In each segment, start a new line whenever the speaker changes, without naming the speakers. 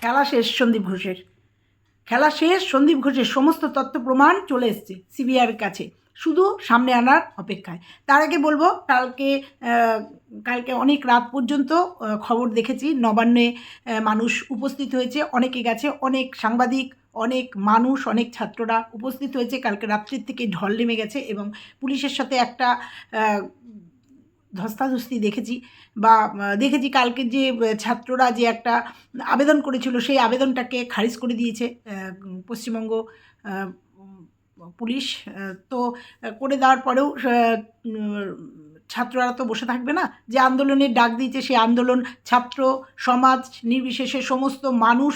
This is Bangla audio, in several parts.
খেলা শেষ সন্দীপ ঘোষের। খেলা শেষ সন্দীপ ঘোষের সমস্ত তথ্য প্রমাণ চলে এসছে সিবিআইয়ের কাছে। শুধু সামনে আনার অপেক্ষায়। তার আগে বলব, কালকে কালকে অনেক রাত পর্যন্ত খবর দেখেছি, নবান্নে মানুষ উপস্থিত হয়েছে, অনেকে গেছে, অনেক সাংবাদিক, অনেক মানুষ, অনেক ছাত্ররা উপস্থিত হয়েছে। কালকে রাত্রির থেকে ঢল নেমে গেছে এবং পুলিশের সাথে একটা ধস্তাধস্তি দেখেছি বা দেখেছি কালকে যে ছাত্ররা যে একটা আবেদন করেছিল, সেই আবেদনটাকে খারিজ করে দিয়েছে পশ্চিমবঙ্গ পুলিশ তো করে দেওয়ার পরেও ছাত্ররা তো বসে থাকবে না? যে আন্দোলনের ডাক দিয়েছে সেই আন্দোলন ছাত্র, সমাজ, নির্বিশেষে সমস্ত মানুষ,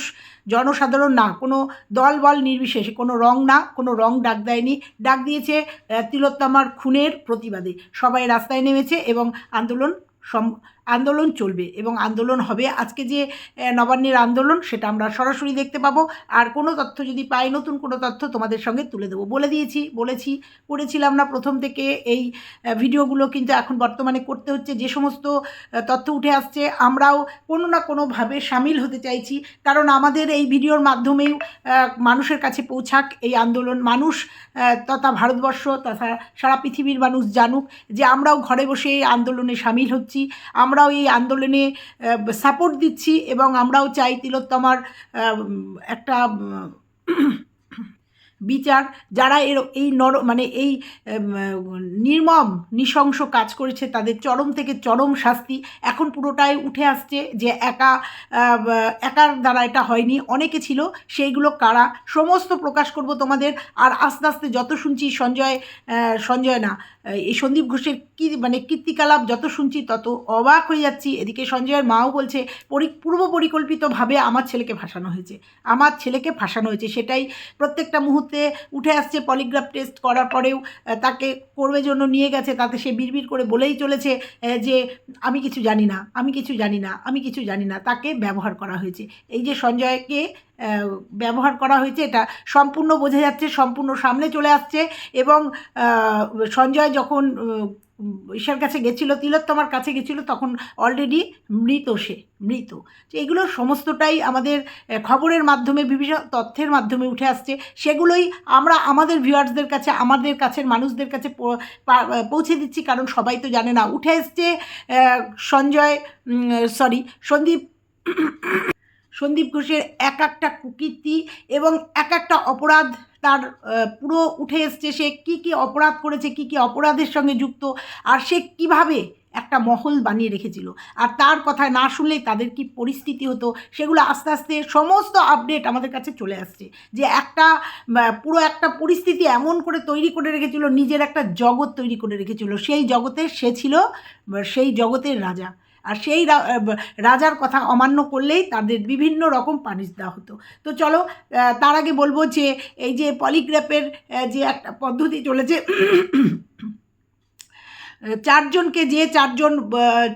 জনসাধারণ না, কোনো দল বল নির্বিশেষে, কোনো রং না, কোনো রং ডাক দেয়নি। ডাক দিয়েছে তিলোত্তমার খুনের প্রতিবাদে। সবাই রাস্তায় নেমেছে এবং আন্দোলন সম আন্দোলন চলবে এবং আন্দোলন হবে। আজকে যে নবান্নের আন্দোলন সেটা আমরা সরাসরি দেখতে পাবো। আর কোনো তথ্য যদি পাই নতুন কোনো তথ্য তোমাদের সঙ্গে তুলে দেবো। বলে দিয়েছি বলেছি করেছিলাম না প্রথম থেকে। এই ভিডিওগুলো কিন্তু এখন বর্তমানে করতে হচ্ছে। যে সমস্ত তথ্য উঠে আসছে আমরাও কোনো না কোনোভাবে সামিল হতে চাইছি। কারণ আমাদের এই ভিডিওর মাধ্যমেই আহ, মানুষের কাছে পৌঁছাক এই আন্দোলন। মানুষ তথা ভারতবর্ষ তথা সারা পৃথিবীর মানুষ জানুক যে আমরাও ঘরে বসে এই আন্দোলনে সামিল হচ্ছি। আমরাও এই আন্দোলনে সাপোর্ট দিচ্ছি এবং আমরাও চাই তিলোত্তমার একটা বিচার, যারা এর, এই নর মানে এই নির্মম, নৃশংস কাজ করেছে, তাদের চরম থেকে চরম শাস্তি এখন পুরোটাই উঠে আসছে যে একা একার দ্বারা এটা হয়নি। অনেকে ছিল, সেইগুলো কারা? সমস্ত প্রকাশ করব তোমাদের। আর আস্তে আস্তে যত শুনছি সঞ্জয় সঞ্জয় না, এই সন্দীপ ঘোষের কী মানে কীর্তিকলাপ যত শুনছি তত অবাক হয়ে যাচ্ছি। এদিকে সঞ্জয়ের মাও বলছে, পরি, পূর্ব পরিকল্পিতভাবে আমার ছেলেকে ফাঁসানো হয়েছে। আমার ছেলেকে ফাঁসানো হয়েছে। সেটাই প্রত্যেকটা মুহূর্তে উঠে আসছে পলিগ্রাফ টেস্ট করার পরেও তাকে করবে জন্য নিয়ে গেছে, তাতে সে বিড়বিড় করে বলেই চলেছে যে আমি কিছু জানি না, আমি কিছু জানি না, আমি কিছু জানি না, তাকে ব্যবহার করা হয়েছে। এই যে সঞ্জয়কে ব্যবহার করা হয়েছে, এটা সম্পূর্ণ বোঝা যাচ্ছে, সম্পূর্ণ সামনে চলে আসছে এবং সঞ্জয় যখন ঈশার কাছে গেছিল, তিলোত্তমার কাছে গেছিল, তখন অলরেডি মৃত সে, মৃত। এগুলো সমস্তটাই আমাদের খবরের মাধ্যমে, বিভিন্ন তথ্যের মাধ্যমে উঠে আসছে। সেগুলোই আমরা আমাদের ভিউয়ার্সদের কাছে, আমাদের কাছের মানুষদের কাছে পৌঁছে দিচ্ছি, কারণ সবাই তো জানে না। উঠে এসছে সঞ্জয় সরি সন্দীপ সন্দীপ ঘোষের এক একটা কুকীর্তি এবং এক একটা অপরাধ তার পুরো উঠে এসছে, সে কী কী অপরাধ করেছে, কি কী অপরাধের সঙ্গে যুক্ত, আর সে কীভাবে একটা মহল বানিয়ে রেখেছিল। আর তার কথা না শুনলেই তাদের কি পরিস্থিতি হতো, সেগুলো আস্তে আস্তে সমস্ত আপডেট আমাদের কাছে চলে আসছে। যে একটা পুরো একটা পরিস্থিতি এমন করে তৈরি করে রেখেছিল, নিজের একটা জগৎ তৈরি করে রেখেছিল। সেই জগতে সে ছিল সেই জগতের রাজা। আর সেই রাজার কথা অমান্য করলেই তাদের বিভিন্ন রকম পানিশ দেওয়া হতো। তো চলো তার আগে বলব যে, এই যে পলিগ্রাফের যে একটা পদ্ধতি চলেছে চারজনকে যে চারজন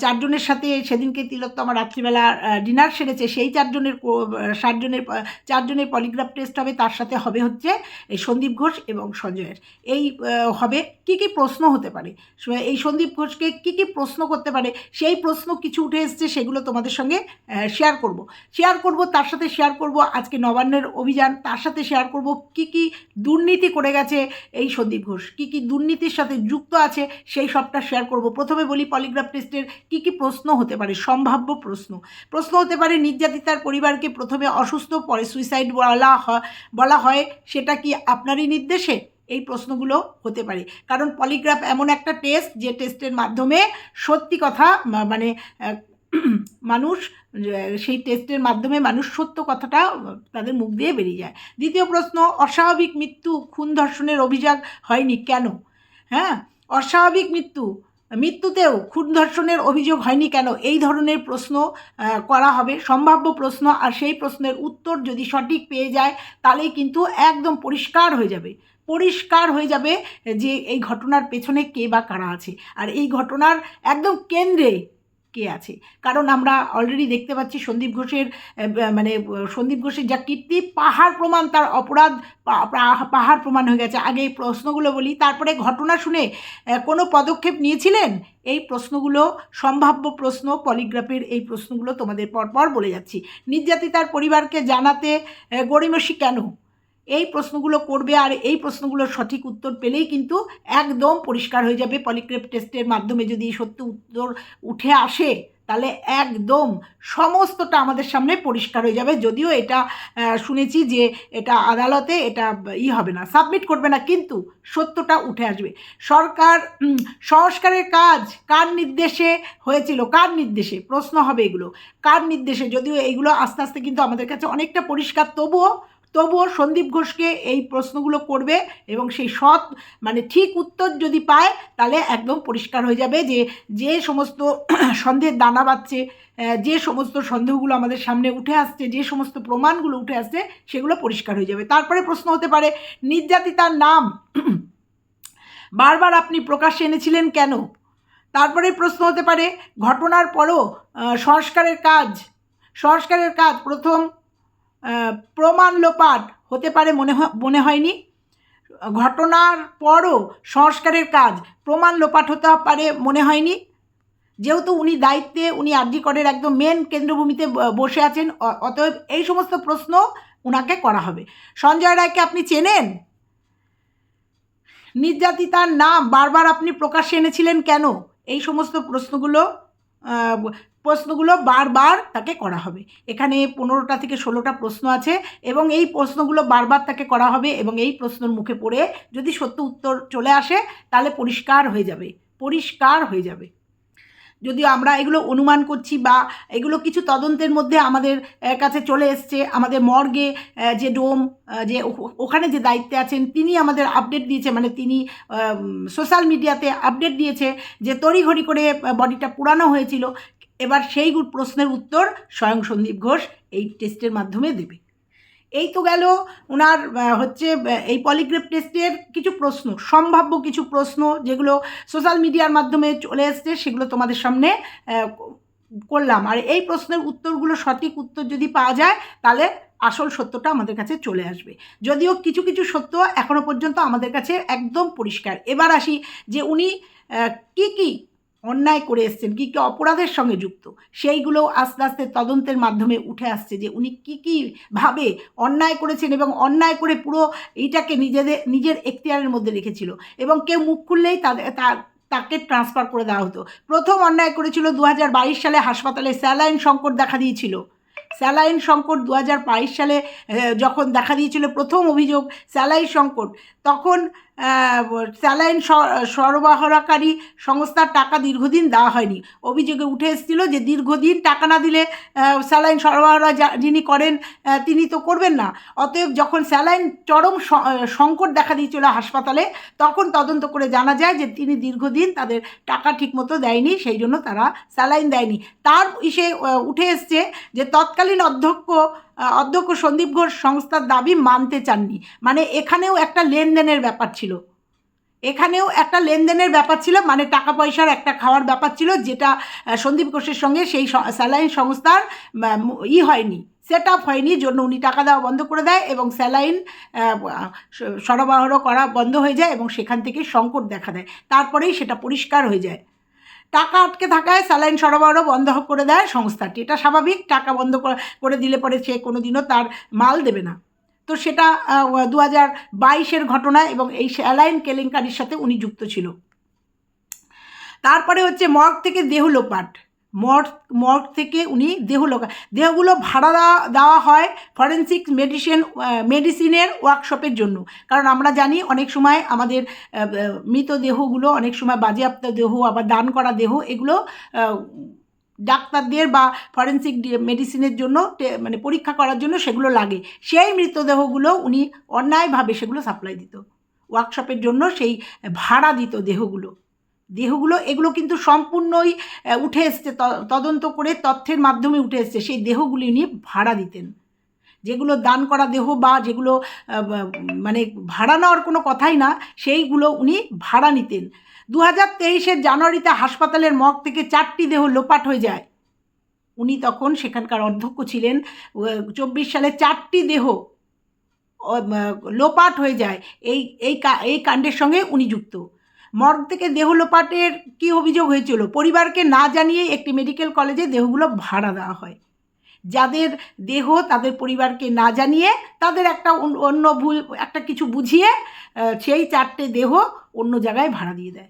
চারজনের সাথে সেদিনকে তিলোত্তমা রাত্রিবেলা ডিনার সেরেছে। সেই চারজনের সাতজনের চারজনের পলিগ্রাফ টেস্ট হবে। তার সাথে হবে হচ্ছে এই সন্দীপ ঘোষ এবং সঞ্জয়ের। এই হবে কি কি প্রশ্ন হতে পারে? এই সন্দীপ ঘোষকে কি কি প্রশ্ন করতে পারে? সেই প্রশ্ন কিছু উঠে এসছে, সেগুলো তোমাদের সঙ্গে শেয়ার করব। শেয়ার করব, তার সাথে শেয়ার করব আজকে নবান্নের অভিযান। তার সাথে শেয়ার করব কি কি দুর্নীতি করে গেছে এই সন্দীপ ঘোষ। কি কি দুর্নীতির সাথে যুক্ত আছে, সেই সবটা শেয়ার করব। প্রথমে বলি পলিগ্রাফ টেস্টের কি কি প্রশ্ন হতে পারে? সম্ভাব্য প্রশ্ন। প্রশ্ন হতে পারে নির্যাতিতার পরিবারকে প্রথমে অসুস্থ, পরে সুইসাইড বলা হয় বলা হয়। সেটা কি আপনারই নির্দেশে? এই প্রশ্নগুলো হতে পারে। কারণ পলিগ্রাফ এমন একটা টেস্ট যে টেস্টের মাধ্যমে সত্যি কথা মানে মানুষ সেই টেস্টের মাধ্যমে মানুষ সত্য কথাটা, তাদের মুখ দিয়ে বেরিয়ে যায়। দ্বিতীয় প্রশ্ন, অস্বাভাবিক মৃত্যু, খুন ধর্ষণের অভিযোগ হয়নি কেন? হ্যাঁ? অস্বাভাবিক মৃত্যু। মৃত্যুতেও খুন ধর্ষণের অভিযোগ হয়নি কেন? এই ধরনের প্রশ্ন করা হবে। সম্ভাব্য প্রশ্ন আর সেই প্রশ্নের উত্তর যদি সঠিক পেয়ে যায় তাহলে কিন্তু একদম পরিষ্কার হয়ে যাবে। পরিষ্কার হয়ে যাবে যে এই ঘটনার পেছনে কে বা কারা আছে। আর এই ঘটনার একদম কেন্দ্রে কে আছে? কারণ আমরা অলরেডি দেখতে পাচ্ছি সন্দীপ ঘোষের মানে সন্দীপ ঘোষের যা কীর্তি পাহাড় প্রমাণ তার অপরাধ পাহাড় প্রমাণ হয়ে গেছে। আগে এই প্রশ্নগুলো বলি তারপরে ঘটনা শুনে কোনো পদক্ষেপ নিয়েছিলেন? এই প্রশ্নগুলো সম্ভাব্য প্রশ্ন পলিগ্রাফের এই প্রশ্নগুলো তোমাদের পরপর বলে যাচ্ছি। নির্যাতিতার পরিবারকে জানাতে আহ, গড়িমসি কেন? এই প্রশ্নগুলো করবে আর এই প্রশ্নগুলোর সঠিক উত্তর পেলেই কিন্তু একদম পরিষ্কার হয়ে যাবে পলিগ্রাফ টেস্টের মাধ্যমে যদি সত্য উত্তর উঠে আসে, তাহলে একদম সমস্তটা আমাদের সামনে পরিষ্কার হয়ে যাবে। যদিও এটা শুনেছি যে এটা আদালতে এটা ই হবে না, সাবমিট করবে না, কিন্তু সত্যটা উঠে আসবে। সরকার সংস্কারের কাজ কার নির্দেশে হয়েছিল? কার নির্দেশে? প্রশ্ন হবে এগুলো। কার নির্দেশে? যদিও এইগুলো আস্তে আস্তে কিন্তু আমাদের কাছে অনেকটা পরিষ্কার, তবুও তবুও সন্দীপ ঘোষকে এই প্রশ্নগুলো করবে এবং সেই সৎ মানে ঠিক উত্তর যদি পায় তাহলে একদম পরিষ্কার হয়ে যাবে যে যে সমস্ত সন্দেহের দানা আহ, যে সমস্ত সন্দেহগুলো আমাদের সামনে উঠে আসছে যে সমস্ত প্রমাণগুলো উঠে আসছে সেগুলো পরিষ্কার হয়ে যাবে। তারপরে প্রশ্ন হতে পারে নির্যাতিতার নাম? বারবার আপনি প্রকাশ্যে এনেছিলেন কেন? তারপরে প্রশ্ন হতে পারে ঘটনার পরও সংস্কারের কাজ সংস্কারের কাজ প্রথম প্রমাণ লোপাট হতে পারে মনে মনে হয়নি। ঘটনার পরও সংস্কারের কাজ প্রমাণ লোপাট হতে পারে মনে হয়নি। যেহেতু উনি দায়িত্বে, উনি আরজি করের একদম মেন কেন্দ্রভূমিতে বসে আছেন অতএব এই সমস্ত প্রশ্ন ওনাকে করা হবে। সঞ্জয় রায়কে আপনি চেনেন? নির্যাতিতার নাম বারবার আপনি প্রকাশ্যে এনেছিলেন কেন? এই সমস্ত প্রশ্নগুলো প্রশ্নগুলো বারবার তাকে করা হবে। এখানে পনেরোটা থেকে ষোলোটা প্রশ্ন আছে এবং এই প্রশ্নগুলো বারবার তাকে করা হবে এবং এই প্রশ্নের মুখে পড়ে যদি সত্য উত্তর চলে আসে, তাহলে পরিষ্কার হয়ে যাবে, পরিষ্কার হয়ে যাবে। যদিও আমরা এগুলো অনুমান করছি বা এগুলো কিছু তদন্তের মধ্যে আমাদের কাছে চলে এসছে। আমাদের মর্গে যে ডোম যে ওখানে যে দায়িত্বে আছেন, তিনি আমাদের আপডেট দিয়েছে মানে তিনি সোশ্যাল মিডিয়াতে আপডেট দিয়েছে যে তড়িঘড়ি করে বডিটা পুরানো হয়েছিল। এবার সেই প্রশ্নের উত্তর স্বয়ং সন্দীপ ঘোষ এই টেস্টের মাধ্যমে দেবে। এই তো গেল ওনার হচ্ছে এই পলিগ্রাফ টেস্টের কিছু প্রশ্ন, সম্ভাব্য কিছু প্রশ্ন যেগুলো সোশ্যাল মিডিয়ার মাধ্যমে চলে এসছে, সেগুলো তোমাদের সামনে করলাম। আর এই প্রশ্নের উত্তরগুলো সঠিক উত্তর যদি পাওয়া যায়, তাহলে আসল সত্যটা আমাদের কাছে চলে আসবে। যদিও কিছু কিছু সত্য এখনও পর্যন্ত আমাদের কাছে একদম পরিষ্কার। এবার আসি যে উনি কি কি অন্যায় করে এসছেন, কী কী অপরাধের সঙ্গে যুক্ত? সেইগুলো আস্তে আস্তে তদন্তের মাধ্যমে উঠে আসছে যে উনি কী কী ভাবে অন্যায় করেছেন এবং অন্যায় করে পুরো এইটাকে নিজেদের, নিজের এখতিয়ারের মধ্যে রেখেছিল এবং কেউ মুখ খুললেই তাদের তাকে ট্রান্সফার করে দেওয়া হতো। প্রথম অন্যায় করেছিল দু হাজার বাইশ সালে হাসপাতালে স্যালাইন সংকট দেখা দিয়েছিল। স্যালাইন সংকট দু হাজার বাইশ সালে যখন দেখা দিয়েছিল প্রথম অভিযোগ, স্যালাইন সংকট তখন স্যালাইন সরবরাহকারী সংস্থার টাকা দীর্ঘদিন দেওয়া হয়নি। অভিযোগে উঠে এসেছিল যে দীর্ঘদিন টাকা না দিলে স্যালাইন সরবরাহ যিনি করেন তিনি তো করবেন না। অতএব যখন স্যালাইন চরম সংকট দেখা দিয়েছিল হাসপাতালে, তখন তদন্ত করে জানা যায় যে তিনি দীর্ঘদিন তাদের টাকা ঠিকমতো দেয়নি সেই জন্য তারা স্যালাইন দেয়নি। তার ইসে উঠে এসছে যে তৎকালীন অধ্যক্ষ অধ্যক্ষ সন্দীপ ঘোষ সংস্থার দাবি মানতে চাননি। মানে এখানেও একটা লেনদেনের ব্যাপার ছিল। এখানেও একটা লেনদেনের ব্যাপার ছিল মানে টাকা পয়সার একটা খাওয়ার ব্যাপার ছিল, যেটা সন্দীপ ঘোষের সঙ্গে সেই স্যালাইন সংস্থার ই হয়নি সেট আপ হয়নি, জন্য উনি টাকা দেওয়া বন্ধ করে দেয় এবং স্যালাইন সরবরাহ করা বন্ধ হয়ে যায় এবং সেখান থেকে সংকট দেখা দেয়। তারপরেই সেটা পরিষ্কার হয়ে যায়। টাকা আটকে থাকায় স্যালাইন সরবরাহ বন্ধ করে দেয় সংস্থাটি। এটা স্বাভাবিক, টাকা বন্ধ করে- দিলে পরে সে কোনো দিনও তার মাল দেবে না। তো সেটা দু হাজার বাইশের ঘটনা এবং এই স্যালাইন কেলেঙ্কারির সাথে উনি যুক্ত ছিল। তারপরে হচ্ছে মগ থেকে দেহ লোপাট মর্গ মর্গ থেকে উনি দেহ লোকা দেহগুলো ভাড়া দেওয়া হয় ফরেন্সিক মেডিসিন মেডিসিনের ওয়ার্কশপের জন্য। কারণ আমরা জানি অনেক সময় আমাদের আহ, মৃতদেহগুলো অনেক সময় বাজেয়াপ্ত দেহ আবার দান করা দেহ এগুলো ডাক্তারদের বা ফরেন্সিক মেডিসিনের জন্য মানে পরীক্ষা করার জন্য সেগুলো লাগে। সেই মৃতদেহগুলো উনি অন্যায়ভাবে সেগুলো সাপ্লাই দিত। ওয়ার্কশপের জন্য সেই ভাড়া দিত দেহগুলো। দেহগুলো, এগুলো কিন্তু সম্পূর্ণই উঠে এসছে তদন্ত করে তথ্যের মাধ্যমে উঠে এসছে। সেই দেহগুলি উনি ভাড়া দিতেন। যেগুলো দান করা দেহ বা যেগুলো মানে ভাড়া নেওয়ার কোনো কথাই না, সেইগুলো উনি ভাড়া নিতেন। দু হাজার তেইশের জানুয়ারিতে হাসপাতালের মগ থেকে চারটি দেহ লোপাট হয়ে যায়। উনি তখন সেখানকার অধ্যক্ষ ছিলেন। চব্বিশ সালে চারটি দেহ লোপাট হয়ে যায়। এই এই এই কাণ্ডের সঙ্গে উনি যুক্ত। মর্গ থেকে দেহ লোপাটের কী অভিযোগ হয়েছিল? পরিবারকে না জানিয়ে একটি মেডিকেল কলেজে দেহগুলো ভাড়া দেওয়া হয়। যাদের দেহ তাদের পরিবারকে না জানিয়ে তাদের একটা অন- অন্য ভুল, একটা কিছু বুঝিয়ে সেই চারটে দেহ অন্য জায়গায় ভাড়া দিয়ে দেয়।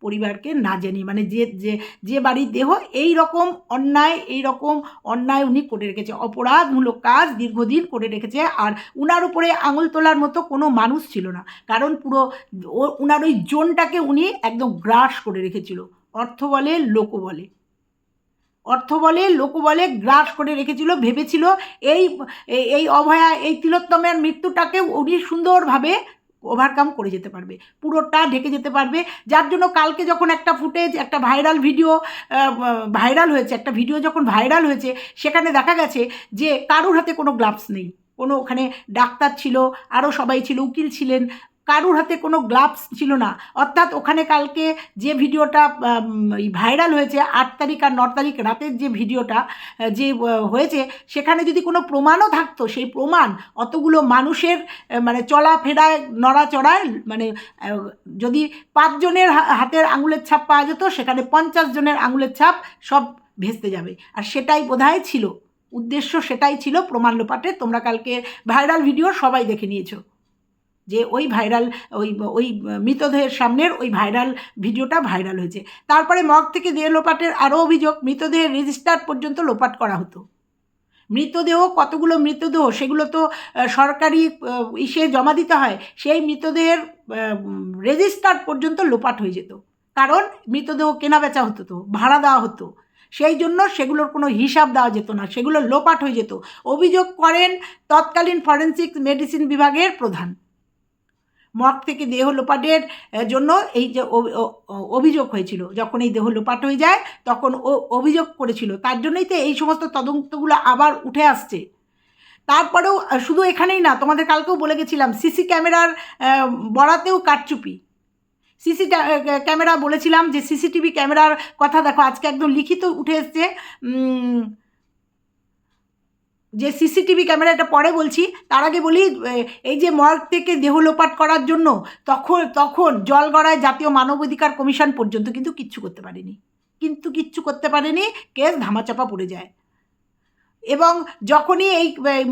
পরিবারকে না জানিয়ে মানে যে যে যে বাড়ির দেহ এই রকম অন্যায় এই রকম অন্যায় উনি করে রেখেছে, অপরাধমূলক কাজ দীর্ঘদিন করে রেখেছে আর উনার উপরে আঙুল তোলার মতো কোনো মানুষ ছিল না। কারণ পুরো ও- উনার ওই জোনটাকে উনি একদম গ্রাস করে রেখেছিল। অর্থ বলে লোক বলে। অর্থ বলে লোক বলে, গ্রাস করে রেখেছিল, ভেবেছিল এই- এই অভয়া, এই তিলোত্তমের মৃত্যুটাকে উনি সুন্দরভাবে ওভারকাম করে যেতে পারবে, পুরোটা ঢেকে যেতে পারবে। যার জন্য কালকে যখন একটা ফুটেজ একটা ভাইরাল ভিডিও ভাইরাল হয়েছে, একটা ভিডিও যখন ভাইরাল হয়েছে, সেখানে দেখা গেছে যে কারোর হাতে কোনো গ্লাভস নেই। কোনো ওখানে ডাক্তার ছিল আরও সবাই ছিল, উকিল ছিলেন কারুর হাতে কোনো গ্লাভস ছিল না। অর্থাৎ ওখানে কালকে যে ভিডিওটা ভাইরাল হয়েছে, আট তারিখ আর ন তারিখ রাতের যে ভিডিওটা যে হয়েছে, সেখানে যদি কোনো প্রমাণও থাকতো, সেই প্রমাণ অতগুলো মানুষের মানে চলাফেরায়, নড়াচড়ায় মানে যদি পাঁচজনের হাতের আঙুলের ছাপ পাওয়া যেত, সেখানে পঞ্চাশ জনের আঙুলের ছাপ সব ভেস্তে যাবে। আর সেটাই বোধহয় ছিল। উদ্দেশ্য সেটাই ছিল প্রমাণ লোপাটে তোমরা কালকে ভাইরাল ভিডিও সবাই দেখে নিয়েছো। যে ওই ভাইরাল, ওই ওই মৃতদেহের সামনের ওই ভাইরাল ভিডিওটা ভাইরাল হয়েছে। তারপরে মগ থেকে দেহ লোপাটের আরও অভিযোগ মৃতদেহের রেজিস্টার পর্যন্ত লোপাট করা হতো। মৃতদেহ কতগুলো মৃতদেহ সেগুলো তো সরকারি ইসে জমা দিতে হয়, সেই মৃতদেহের রেজিস্টার পর্যন্ত লোপাট হয়ে যেত। কারণ মৃতদেহ কেনা বেচা হতো তো, ভাড়া দেওয়া হতো। সেই জন্য সেগুলোর কোনো হিসাব দেওয়া যেত না, সেগুলো লোপাট হয়ে যেত। অভিযোগ করেন তৎকালীন ফরেন্সিক মেডিসিন বিভাগের প্রধান। মর্গ থেকে দেহ লোপাটের জন্য এই যে অভিযোগ হয়েছিল। যখন এই দেহ লোপাট হয়ে যায়, তখন ও অভিযোগ করেছিল। তার জন্যই তো এই সমস্ত তদন্তগুলো আবার উঠে আসছে। তারপরেও শুধু এখানেই না, তোমাদের কালকেও বলে গেছিলাম, সিসি ক্যামেরার বরাতেও কারচুপি। সিসি ক্যামেরা বলেছিলাম যে, সিসিটিভি ক্যামেরার কথা দেখো, আজকে একদম লিখিত উঠে এসছে। যে সিসিটিভি ক্যামেরা এটা পরে বলছি, তার আগে বলি এই যে মর্গ থেকে দেহ লোপাট করার জন্য তখন তখন জলগড়ায় জাতীয় মানবাধিকার কমিশন পর্যন্ত কিন্তু কিচ্ছু করতে পারেনি। কিন্তু কিচ্ছু করতে পারেনি, কেস ধামাচাপা পড়ে যায়। এবং যখনই এই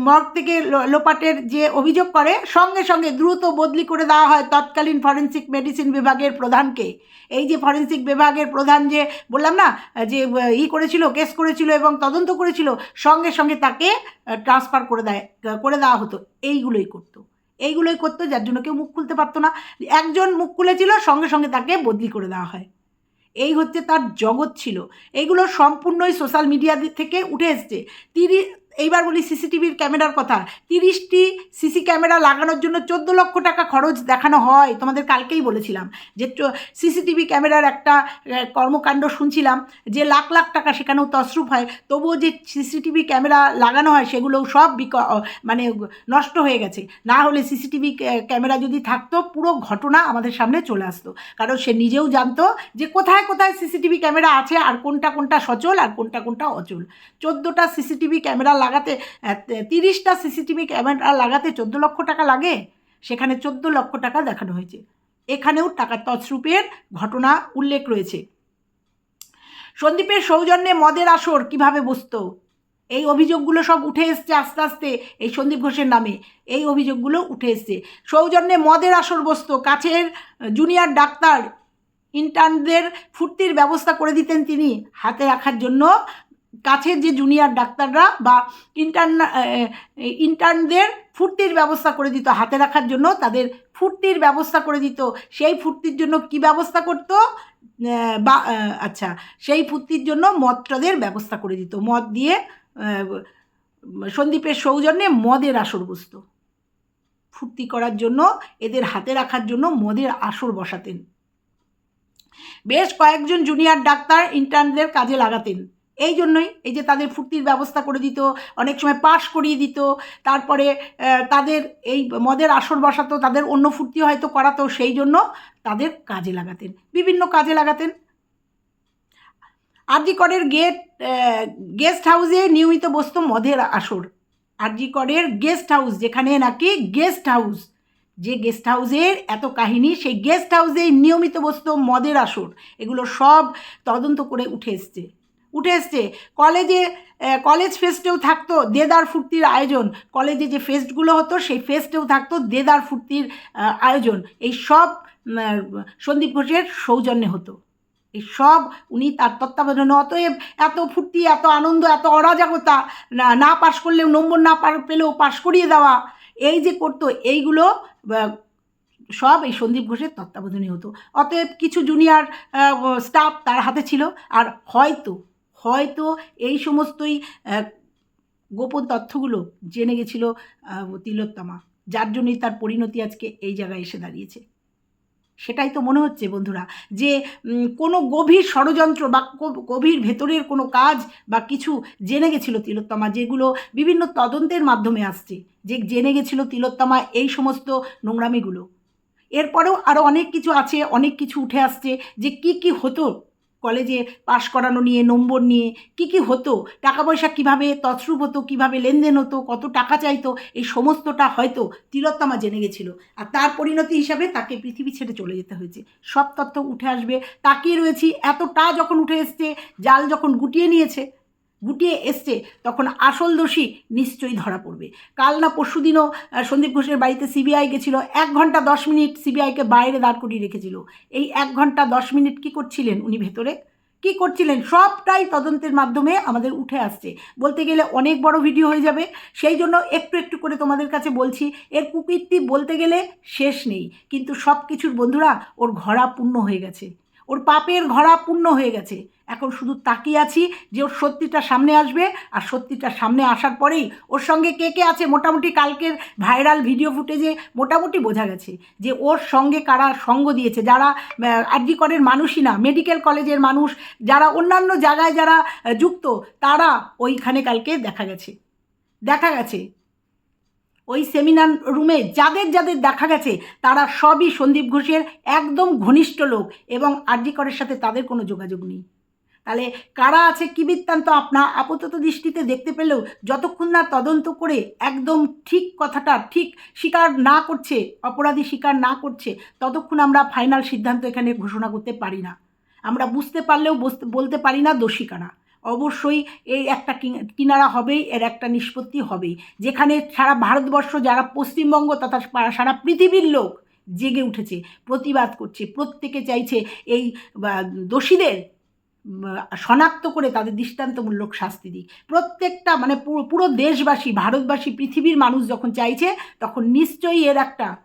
মর্গ থেকে লোপাটের যে অভিযোগ করে, সঙ্গে সঙ্গে দ্রুত বদলি করে দেওয়া হয় তৎকালীন ফরেন্সিক মেডিসিন বিভাগের প্রধানকে। এই যে ফরেন্সিক বিভাগের প্রধান যে বললাম না, যে ই করেছিল, কেস করেছিল এবং তদন্ত করেছিল, সঙ্গে সঙ্গে তাকে ট্রান্সফার করে দেয়, করে দেওয়া হতো। এইগুলোই করতো। এইগুলোই করতো, যার জন্য কেউ মুখ খুলতে পারতো না। একজন মুখ খুলেছিল, সঙ্গে সঙ্গে তাকে বদলি করে দেওয়া হয়। এই হচ্ছে তার জগৎ ছিল। এইগুলো সম্পূর্ণই সোশ্যাল মিডিয়া থেকে উঠে এসছে। তিরিশ এইবার বলি সিসিটিভির ক্যামেরার কথা। তিরিশটি সিসি ক্যামেরা লাগানোর জন্য চোদ্দ লক্ষ টাকা খরচ দেখানো হয়, তোমাদের কালকেই বলেছিলাম। যে সিসিটিভি ক্যামেরার একটা কর্মকাণ্ড শুনছিলাম, যে লাখ লাখ টাকা সেখানেও তসরুপ হয়, তবুও যে সিসিটিভি ক্যামেরা লাগানো হয় সেগুলোও সব বিক মানে নষ্ট হয়ে গেছে। না হলে সিসিটিভি ক্যামেরা যদি থাকতো, পুরো ঘটনা আমাদের সামনে চলে আসতো। কারণ সে নিজেও জানতো যে কোথায় কোথায় সিসিটিভি ক্যামেরা আছে, আর কোনটা কোনটা সচল, আর কোনটা কোনটা অচল। চোদ্দোটা সিসিটিভি ক্যামেরা লাগাতে তিরিশটা সিসিটিভি ক্যামেরা লাগাতে চোদ্দ লক্ষ টাকা লাগে। সেখানে চোদ্দ লক্ষ টাকা দেখানো হয়েছে। এখানেও টাকা তছরূপের ঘটনা উল্লেখ রয়েছে। সন্দীপের সৌজন্যে মদের আসর কীভাবে বসতো? এই অভিযোগগুলো সব উঠে এসছে আস্তে আস্তে এই সন্দীপ ঘোষের নামে। এই অভিযোগগুলো উঠে এসছে। সৌজন্যে মদের আসর বসত। কাছের জুনিয়র ডাক্তার ইন্টার্নদের ফুর্তির ব্যবস্থা করে দিতেন তিনি। হাতে রাখার জন্য কাছের যে জুনিয়র ডাক্তাররা বা ইন্টার্ন ইন্টার্নদের ফুর্তির ব্যবস্থা করে দিত, হাতে রাখার জন্য তাদের ফুর্তির ব্যবস্থা করে দিত। সেই ফুর্তির জন্য কি ব্যবস্থা করতো? বা আচ্ছা সেই ফুর্তির জন্য মদটাদের ব্যবস্থা করে দিত। মদ দিয়ে সন্দীপের সৌজন্যে মদের আসর বসতো। ফুর্তি করার জন্য, এদের হাতে রাখার জন্য মদের আসর বসাতেন। বেশ কয়েকজন জুনিয়র ডাক্তার ইন্টার্নদের কাজে লাগাতেন। এই জন্যই এই যে তাদের ফুর্তির ব্যবস্থা করে দিত, অনেক সময় পাশ করিয়ে দিত, তারপরে তাদের এই মদের আসর বসাতো, তাদের অন্য ফুর্তি হয়তো করাতো সেই জন্য তাদের কাজে লাগাতেন, বিভিন্ন কাজে লাগাতেন। আরজিকরের গেট গেস্ট হাউসে নিয়মিত বসত মদের আসর। আরজিকরের গেস্ট হাউস, যেখানে নাকি গেস্ট হাউস, যে গেস্ট হাউসের এত কাহিনী, সেই গেস্ট হাউসে নিয়মিত বসত মদের আসর, এগুলো সব তদন্ত করে উঠে এসছে। উঠে এসছে। কলেজে কলেজ ফেস্টেও থাকতো দেদার ফুর্তির আয়োজন। কলেজে যে ফেস্টগুলো হতো, সেই ফেস্টেও থাকতো দেদার ফুর্তির আয়োজন। এই সব সন্দীপ ঘোষের সৌজন্যে হতো। এই সব উনি তার তত্ত্বাবধানে। অতএব এত ফুর্তি, এত আনন্দ, এত অরাজকতা, না পাশ করলেও, নম্বর না পার পেলেও পাশ করিয়ে দেওয়া, এই যে করতো, এইগুলো সব এই সন্দীপ ঘোষের তত্ত্বাবধানে হতো। অতএব কিছু জুনিয়র স্টাফ তার হাতে ছিল। আর হয়তো হয়তো এই সমস্তই গোপন তথ্যগুলো জেনে গেছিল তিলোত্তমা। যার জন্যই তার পরিণতি আজকে এই জায়গায় এসে দাঁড়িয়েছে। সেটাই তো মনে হচ্ছে বন্ধুরা, যে কোনো গভীর ষড়যন্ত্র বা গভীর ভেতরের কোনো কাজ বা কিছু জেনে গেছিল তিলোত্তমা, যেগুলো বিভিন্ন তদন্তের মাধ্যমে আসছে। যে জেনে গেছিল তিলোত্তমা এই সমস্ত নোংরামিগুলো। এরপরেও আরও অনেক কিছু আছে, অনেক কিছু উঠে আসছে, যে কি কি হতো কলেজে পাশ করানো নিয়ে, নম্বর নিয়ে, কি কি হতো? টাকা পয়সা কীভাবে তছরূপ হতো? কীভাবে লেনদেন হতো? কত টাকা চাইতো? এই সমস্তটা হয়তো তিলোত্তমা জেনে গেছিল। আর তার পরিণতি হিসাবে তাকে পৃথিবী ছেড়ে চলে যেতে হয়েছে। সব তথ্য উঠে আসবে। তাকিয়ে রয়েছি। এতটা যখন উঠে এসছে, জাল যখন গুটিয়ে নিয়েছে গুটিয়ে এসছে, তখন আসল দোষী নিশ্চয়ই ধরা পড়বে। কাল না পরশু দিনও সন্দীপ ঘোষের বাড়িতে সিবিআই গেছিল, এক ঘণ্টা দশ মিনিট সিবিআইকে বাইরে দাঁড় করিয়ে রেখেছিল। এই এক ঘণ্টা দশ মিনিট কি করছিলেন উনি ভেতরে? কি করছিলেন? সবটাই তদন্তের মাধ্যমে আমাদের উঠে আসছে। বলতে গেলে অনেক বড় ভিডিও হয়ে যাবে। সেই জন্য একটু একটু করে তোমাদের কাছে বলছি, এর কুকীর্তি বলতে গেলে শেষ নেই। কিন্তু সব কিছুর বন্ধুরা, ওর ঘরা পূর্ণ হয়ে গেছে। ওর পাপের ঘরা পূর্ণ হয়ে গেছে। এখন শুধু তাকিয়ে আছি যে ওর সত্যিটা সামনে আসবে। আর সত্যিটা সামনে আসার পরেই ওর সঙ্গে কে কে আছে মোটামুটি কালকের ভাইরাল ভিডিও ফুটেজে মোটামুটি বোঝা গেছে যে ওর সঙ্গে কারা সঙ্গ দিয়েছে। যারা আরজিকরের মানুষই না, মেডিকেল কলেজের মানুষ, যারা অন্যান্য জায়গায় যারা যুক্ত, তারা ওইখানে কালকে দেখা গেছে। দেখা গেছে। ওই সেমিনার রুমে যাদের যাদের দেখা গেছে, তারা সবই সন্দীপ ঘোষের একদম ঘনিষ্ঠ লোক এবং আরজিকরের সাথে তাদের কোনো যোগাযোগ নেই। তাহলে কারা আছে কি বৃত্তান্ত? আপনা আপাতত দৃষ্টিতে দেখতে পেলেও যতক্ষণ না তদন্ত করে একদম ঠিক কথাটা ঠিক স্বীকার না করছে, অপরাধী স্বীকার না করছে, ততক্ষণ আমরা ফাইনাল সিদ্ধান্ত এখানে ঘোষণা করতে পারি না। আমরা বুঝতে পারলেও বলতে পারি না দোষী কারা। অবশ্যই এই একটা কিন- কিনারা হবেই, এর একটা নিষ্পত্তি হবেই। যেখানে সারা ভারতবর্ষ, যারা পশ্চিমবঙ্গ তথা সারা পৃথিবীর লোক জেগে উঠেছে, প্রতিবাদ করছে, প্রত্যেকে চাইছে এই দোষীদের শনাক্ত করে তাদের দৃষ্টান্তমূলক শাস্তি দিই। প্রত্যেকটা মানে পুরো দেশবাসী, ভারতবাসী, পৃথিবীর মানুষ যখন চাইছে, তখন নিশ্চয়ই এর একটা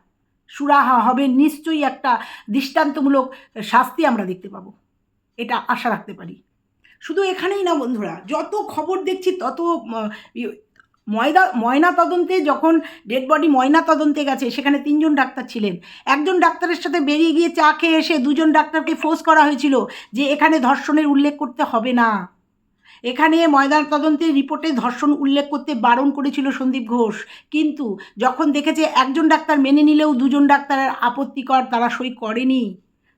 সুরাহা হবে, নিশ্চয়ই একটা দৃষ্টান্তমূলক শাস্তি আমরা দেখতে পাবো। এটা আশা রাখতে পারি। শুধু এখানেই না বন্ধুরা, যত খবর দেখছি, তত ময়দা, ময়না তদন্তে যখন ডেড বডি ময়না তদন্তে গেছে, সেখানে তিনজন ডাক্তার ছিলেন। একজন ডাক্তারের সাথে বেরিয়ে গিয়ে চা খেয়ে এসে দুজন ডাক্তারকে ফোর্স করা হয়েছিল যে এখানে ধর্ষণের উল্লেখ করতে হবে না। এখানে ময়দান তদন্তের রিপোর্টে ধর্ষণ উল্লেখ করতে বারণ করেছিল সন্দীপ ঘোষ। কিন্তু যখন দেখেছে একজন ডাক্তার মেনে নিলেও দুজন ডাক্তারের আপত্তিকর তারা সই করেনি।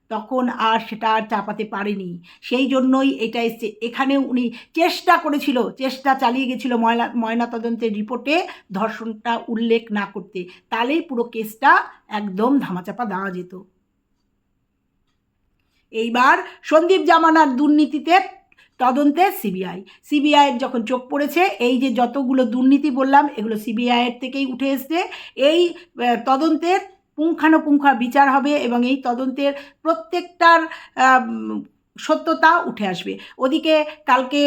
তখন আর সেটা আর চাপাতে পারেনি। সেই জন্যই এটা এসছে এখানেও উনি চেষ্টা করেছিল, চেষ্টা চালিয়ে গেছিল ময়না ময়নাতদন্তের রিপোর্টে ধর্ষণটা উল্লেখ না করতে। তাহলেই পুরো কেসটা একদম ধামাচাপা দেওয়া যেত। এইবার সন্দীপ জামানার দুর্নীতিতে তদন্তে সিবিআই। সিবিআইয়ের যখন চোখ পড়েছে, এই যে যতগুলো দুর্নীতি বললাম, এগুলো সিবিআইয়ের থেকেই উঠে এসছে। এই তদন্তের পুঙ্খানুপুঙ্খ বিচার হবে এবং এই তদন্তের প্রত্যেকটার সত্যতা উঠে আসবে। ওদিকে কালকে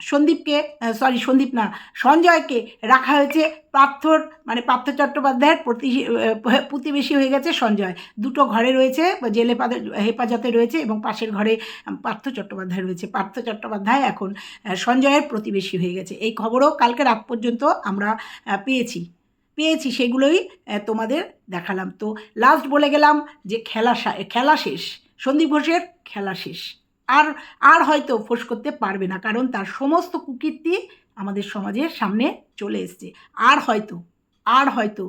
সন্দীপকে সরি সন্দীপ না, সঞ্জয়কে রাখা হয়েছে পার্থর মানে পার্থ চট্টোপাধ্যায়ের প্রতি প্রতিবেশী হয়ে গেছে সঞ্জয়। দুটো ঘরে রয়েছে, জেলে হেফাজতে রয়েছে এবং পাশের ঘরে পার্থ চট্টোপাধ্যায় রয়েছে। পার্থ চট্টোপাধ্যায় এখন সঞ্জয়ের প্রতিবেশী হয়ে গেছে। এই খবরও কালকে রাত পর্যন্ত আমরা পেয়েছি। পেয়েছি সেগুলোই তোমাদের দেখালাম। তো লাস্ট বলে গেলাম যে খেলা খেলা শেষ, সন্দীপ ঘোষের খেলা শেষ। আর আর হয়তো ফোঁস করতে পারবে না, কারণ তার সমস্ত কুকীর্তি আমাদের সমাজের সামনে চলে এসছে। আর হয়তো আর হয়তো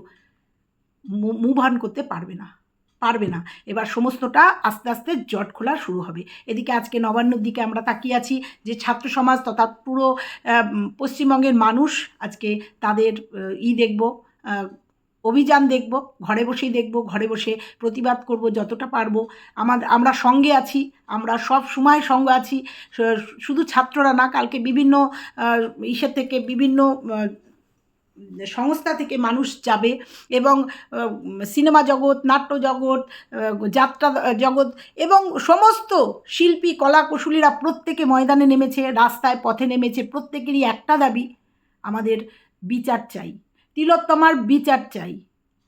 মুভ অন করতে পারবে না পারবে না। এবার সমস্তটা আস্তে আস্তে জট খোলা শুরু হবে। এদিকে আজকে নবান্নর দিকে আমরা তাকিয়ে আছি যে ছাত্র সমাজ তথা পুরো পশ্চিমবঙ্গের মানুষ আজকে তাদের ই দেখব অভিযান দেখব, ঘরে বসেই দেখব, ঘরে বসে প্রতিবাদ করব যতটা পারব। আমাদের আমরা সঙ্গে আছি, আমরা সব সময় সঙ্গে আছি। শুধু ছাত্ররা না, কালকে বিভিন্ন ইসের থেকে বিভিন্ন সংস্থা থেকে মানুষ যাবে এবং সিনেমা জগৎ, নাট্য জগৎ যাত্রা জগৎ এবং সমস্ত শিল্পী, কলা কুশলীরা প্রত্যেকে ময়দানে নেমেছে, রাস্তায় পথে নেমেছে, প্রত্যেকেরই একটা দাবি, আমাদের বিচার চাই। তিলোত্তমার বিচার চাই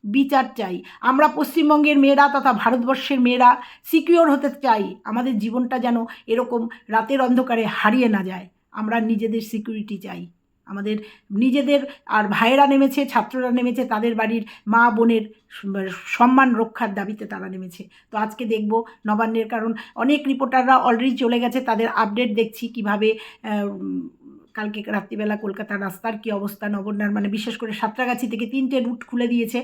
বিচার চাই। আমরা পশ্চিমবঙ্গের মেয়েরা তথা ভারতবর্ষের মেয়েরা সিকিওর হতে চাই। আমাদের জীবনটা যেন এরকম রাতের অন্ধকারে হারিয়ে না যায়। আমরা নিজেদের সিকিউরিটি চাই। আমাদের নিজেদের আর ভাইয়েরা নেমেছে, ছাত্ররা নেমেছে, তাদের বাড়ির মা বোনের সম্মান রক্ষার দাবিতে তারা নেমেছে। তো আজকে দেখব নবান্নের, কারণ অনেক রিপোর্টাররা অলরেডি চলে গেছে, তাদের আপডেট দেখছি কীভাবে কালকে রাত্রিবেলা কলকাতার রাস্তার কি অবস্থা নবন্যার মানে বিশেষ করে সাঁতরাগাছি থেকে তিনটে রুট খুলে দিয়েছে।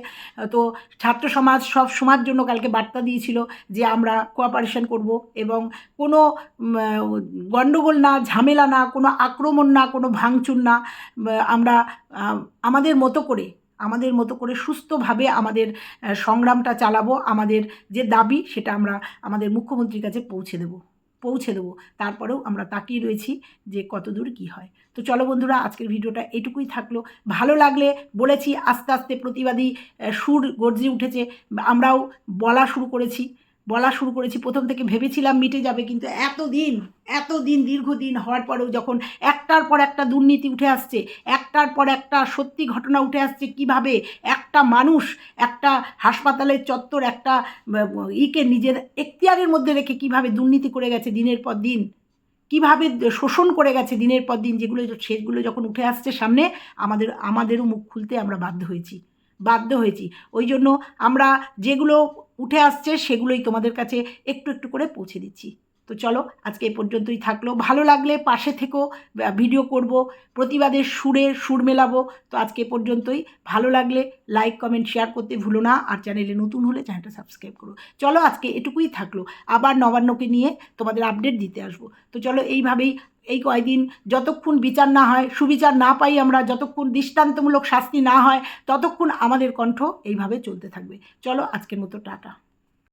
তো ছাত্র সমাজ সব সমাজ জন্য কালকে বার্তা দিয়েছিল যে আমরা কোঅপারেশন করব এবং কোনো গণ্ডগোল না, ঝামেলা না, কোনো আক্রমণ না, কোনো ভাঙচুর না আমরা আমাদের মতো করে, আমাদের মতো করে সুস্থভাবে আমাদের সংগ্রামটা চালাবো। আমাদের যে দাবি সেটা আমরা আমাদের মুখ্যমন্ত্রীর কাছে পৌঁছে দেব। পৌঁছে দেবো। তারপরেও আমরা তাকিয়ে রয়েছি যে কত দূর কী হয়। তো চলো বন্ধুরা, আজকের ভিডিওটা এটুকুই থাকল। ভালো লাগলে বলেছি আস্তে আস্তে প্রতিবাদী সুর গর্জে উঠেছে। আমরাও বলা শুরু করেছি। বলা শুরু করেছি। প্রথম থেকে ভেবেছিলাম মিটে যাবে, কিন্তু এত দিন এত দিন দীর্ঘদিন হওয়ার পরেও যখন একটার পর একটা দুর্নীতি উঠে আসছে, একটার পর একটা সত্যি ঘটনা উঠে আসছে কীভাবে, একটা মানুষ একটা হাসপাতালের চত্বর, একটা ইকে নিজের এখতিয়ারের মধ্যে রেখে কীভাবে দুর্নীতি করে গেছে দিনের পর দিন? কীভাবে শোষণ করে গেছে দিনের পর দিন? যেগুলো, সেগুলো যখন উঠে আসছে সামনে, আমাদের, আমাদেরও মুখ খুলতে আমরা বাধ্য হয়েছি। বাধ্য হয়েছি। ওই জন্য আমরা যেগুলো উঠে আসছে সেগুলোই তোমাদের কাছে একটু একটু করে পৌঁছে দিচ্ছি। তো চলো, আজকে এ পর্যন্তই থাকল। ভালো লাগলে পাশে থেকেও ভিডিও করব, প্রতিবাদের সুরে সুর মেলাবো। তো আজকে এ পর্যন্তই। ভালো লাগলে লাইক কমেন্ট শেয়ার করতে ভুলো না। আর চ্যানেলে নতুন হলে চ্যানেলটা সাবস্ক্রাইব করো। চলো আজকে এটুকুই থাকল। আবার নবান্নকে নিয়ে তোমাদের আপডেট দিতে আসব। তো চলো, এইভাবেই এই কয়দিন যতক্ষণ বিচার না হয়, সুবিচার না পাই আমরা, যতক্ষণ দৃষ্টান্তমূলক শাস্তি না হয়, ততক্ষণ আমাদের কণ্ঠ এইভাবে চলতে থাকবে। চলো আজকের মতো টাটা।